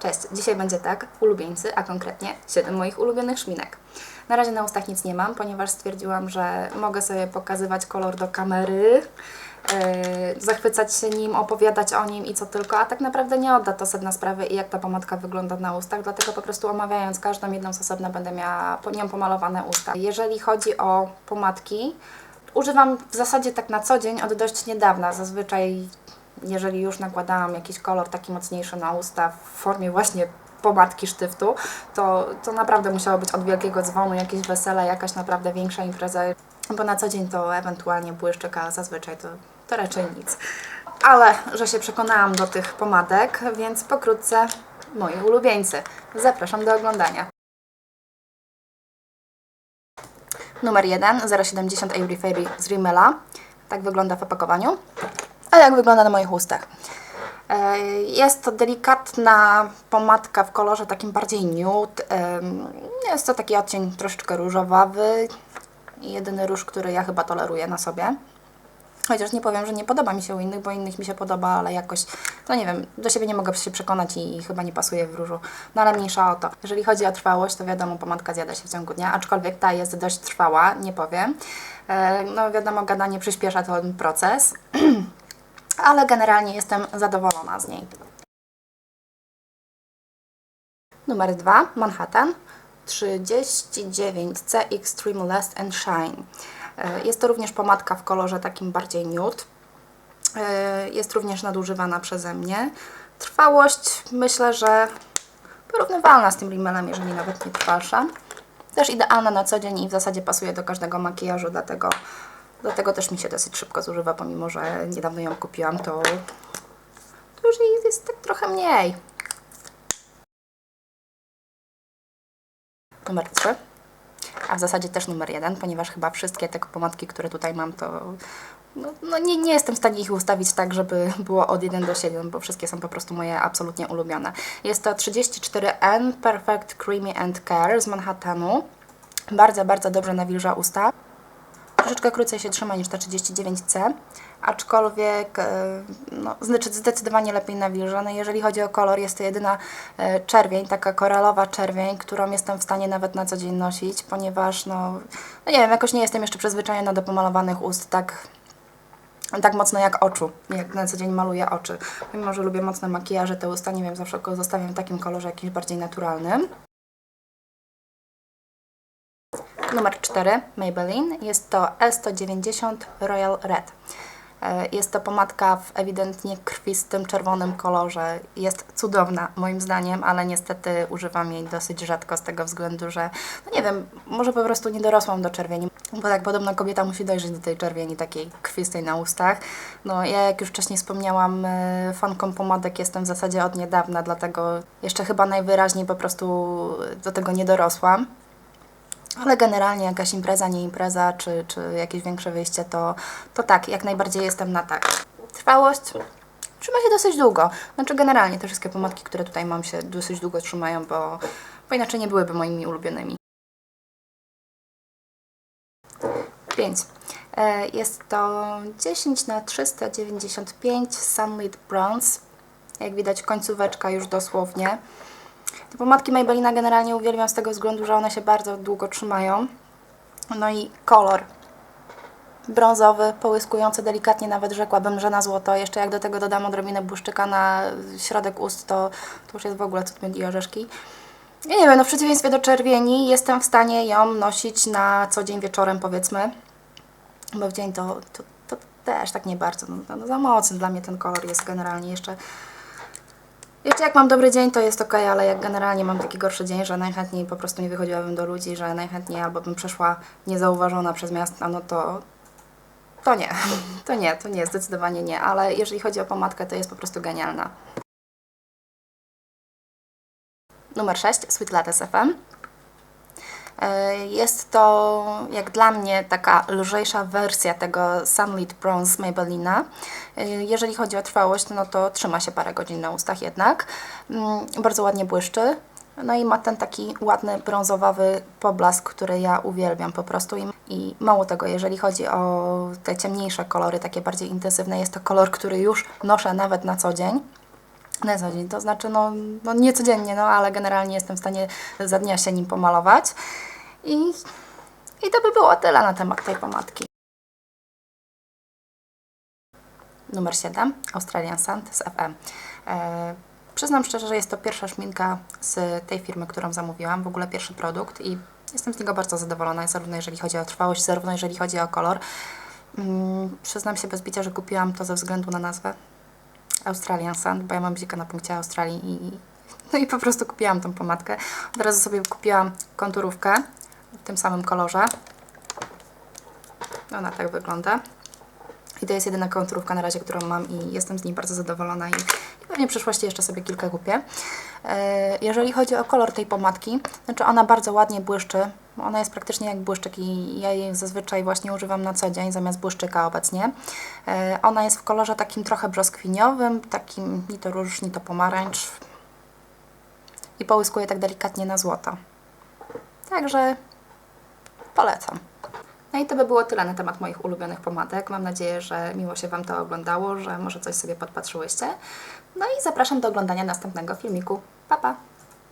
Cześć, dzisiaj będzie tak, ulubieńcy, a konkretnie 7 moich ulubionych szminek. Na razie na ustach nic nie mam, ponieważ stwierdziłam, że mogę sobie pokazywać kolor do kamery, yy, zachwycać się nim, opowiadać o nim i co tylko, a tak naprawdę nie odda to sedna sprawy i jak ta pomadka wygląda na ustach, dlatego po prostu omawiając każdą jedną z osobna będę miała nią pomalowane usta. Jeżeli chodzi o pomadki, używam w zasadzie tak na co dzień od dość niedawna, zazwyczaj jeżeli już nakładałam jakiś kolor taki mocniejszy na usta w formie właśnie pomadki sztyftu, to, to naprawdę musiało być od wielkiego dzwonu, jakieś wesele, jakaś naprawdę większa impreza, bo na co dzień to ewentualnie błyszczyk, a zazwyczaj to, to raczej nic. Ale, że się przekonałam do tych pomadek, więc pokrótce moi ulubieńcy. Zapraszam do oglądania. Numer 1, 070 Avery Fairy z Rimmela. Tak wygląda w opakowaniu. A jak wygląda na moich ustach? E, Jest to delikatna pomadka w kolorze takim bardziej nude. Em, Jest to taki odcień troszeczkę różowawy. Jedyny róż, który ja chyba toleruję na sobie. Chociaż nie powiem, że nie podoba mi się u innych, bo innych mi się podoba, ale jakoś, to nie wiem, do siebie nie mogę się przekonać i, i chyba nie pasuje w różu. No ale mniejsza o to. Jeżeli chodzi o trwałość, to wiadomo, pomadka zjada się w ciągu dnia, aczkolwiek ta jest dość trwała, nie powiem. E, No wiadomo, gadanie przyspiesza ten proces, ale generalnie jestem zadowolona z niej. Numer 2, Manhattan 39C Extreme Last and Shine. E, Jest to również pomadka w kolorze takim bardziej nude. E, Jest również nadużywana przeze mnie. Trwałość myślę, że porównywalna z tym rimmelem, jeżeli nawet nie trwalsza. Też idealna na co dzień i w zasadzie pasuje do każdego makijażu, dlatego, dlatego też mi się dosyć szybko zużywa, pomimo że niedawno ją kupiłam, to, to już jej jest tak trochę mniej. Numer 3 a w zasadzie też numer jeden, ponieważ chyba wszystkie te pomadki, które tutaj mam, to no, no nie, nie jestem w stanie ich ustawić tak, żeby było od 1 do 7, bo wszystkie są po prostu moje absolutnie ulubione. Jest to 34N Perfect Creamy and Care z Manhattanu. Bardzo, bardzo dobrze nawilża usta. Troszeczkę krócej się trzyma niż ta 39C, aczkolwiek e, no, zdecydowanie lepiej nawilżone. Jeżeli chodzi o kolor, jest to jedyna e, czerwień, taka koralowa czerwień, którą jestem w stanie nawet na co dzień nosić, ponieważ no, no nie wiem, jakoś nie jestem jeszcze przyzwyczajona do pomalowanych ust tak tak mocno jak oczu, jak na co dzień maluję oczy. Mimo, że lubię mocne makijaże, te usta, nie wiem, zawsze go zostawiam w takim kolorze jakimś bardziej naturalnym. Numer 4, Maybelline. Jest to L190 Royal Red. E, Jest to pomadka w ewidentnie krwistym, czerwonym kolorze. Jest cudowna moim zdaniem, ale niestety używam jej dosyć rzadko z tego względu, że no nie wiem, może po prostu nie dorosłam do czerwieni. Bo tak podobno kobieta musi dojrzeć do tej czerwieni takiej krwistej na ustach. No ja jak już wcześniej wspomniałam, e, fanką pomadek jestem w zasadzie od niedawna, dlatego jeszcze chyba najwyraźniej po prostu do tego nie dorosłam. Ale generalnie jakaś impreza, nie impreza, czy, czy jakieś większe wyjście, to, to tak, jak najbardziej jestem na tak. Trwałość trzyma się dosyć długo. Znaczy generalnie te wszystkie pomadki, które tutaj mam się dosyć długo trzymają, bo, bo inaczej nie byłyby moimi ulubionymi. 5. E, Jest to 10 na 395 Sunlit Bronze. Jak widać końcóweczka już dosłownie. Te pomadki Maybellina generalnie uwielbiam z tego względu, że one się bardzo długo trzymają. No i kolor brązowy, połyskujący delikatnie, nawet rzekłabym, że na złoto. Jeszcze jak do tego dodam odrobinę błyszczyka na środek ust, to, to już jest w ogóle cud i orzeszki. Ja nie wiem, no w przeciwieństwie do czerwieni jestem w stanie ją nosić na co dzień wieczorem powiedzmy, bo w dzień to, to, to też tak nie bardzo, no, no za mocny dla mnie ten kolor jest generalnie jeszcze jeszcze jak mam dobry dzień, to jest ok, ale jak generalnie mam taki gorszy dzień, że najchętniej po prostu nie wychodziłabym do ludzi, że najchętniej albo bym przeszła niezauważona przez miasta, no to, to nie. To nie, to nie, zdecydowanie nie, ale jeżeli chodzi o pomadkę, to jest po prostu genialna. Numer 6, Sweet Latte FM. E, Jest to, jak dla mnie, taka lżejsza wersja tego Sunlit Bronze Maybellina. E, Jeżeli chodzi o trwałość, no to trzyma się parę godzin na ustach jednak. Mm, Bardzo ładnie błyszczy. No i ma ten taki ładny brązowawy poblask, który ja uwielbiam po prostu. I, I mało tego, jeżeli chodzi o te ciemniejsze kolory, takie bardziej intensywne, jest to kolor, który już noszę nawet na co dzień. Na co dzień. To znaczy, no, no nie codziennie, no ale generalnie jestem w stanie za dnia się nim pomalować. I, I to by było tyle na temat tej pomadki. Numer 7, Australian Sand z FM. E, przyznam szczerze, że jest to pierwsza szminka z tej firmy, którą zamówiłam, w ogóle pierwszy produkt i jestem z niego bardzo zadowolona, zarówno jeżeli chodzi o trwałość, zarówno jeżeli chodzi o kolor. Mm, przyznam się bez bicia, że kupiłam to ze względu na nazwę Australian Sand, bo ja mam bzika na punkcie Australii i, no i po prostu kupiłam tą pomadkę. Od razu sobie kupiłam konturówkę w tym samym kolorze. Ona tak wygląda. I to jest jedyna konturówka na razie, którą mam i jestem z niej bardzo zadowolona i, i pewnie w przyszłości jeszcze sobie kilka kupię. E, jeżeli chodzi o kolor tej pomadki, znaczy ona bardzo ładnie błyszczy. Ona jest praktycznie jak błyszczyk i ja jej zazwyczaj właśnie używam na co dzień zamiast błyszczyka obecnie. E, ona jest w kolorze takim trochę brzoskwiniowym, takim ni to róż, ni to pomarańcz i połyskuje tak delikatnie na złoto. Także polecam. No i to by było tyle na temat moich ulubionych pomadek. Mam nadzieję, że miło się Wam to oglądało, że może coś sobie podpatrzyłyście. No i zapraszam do oglądania następnego filmiku. Pa, pa!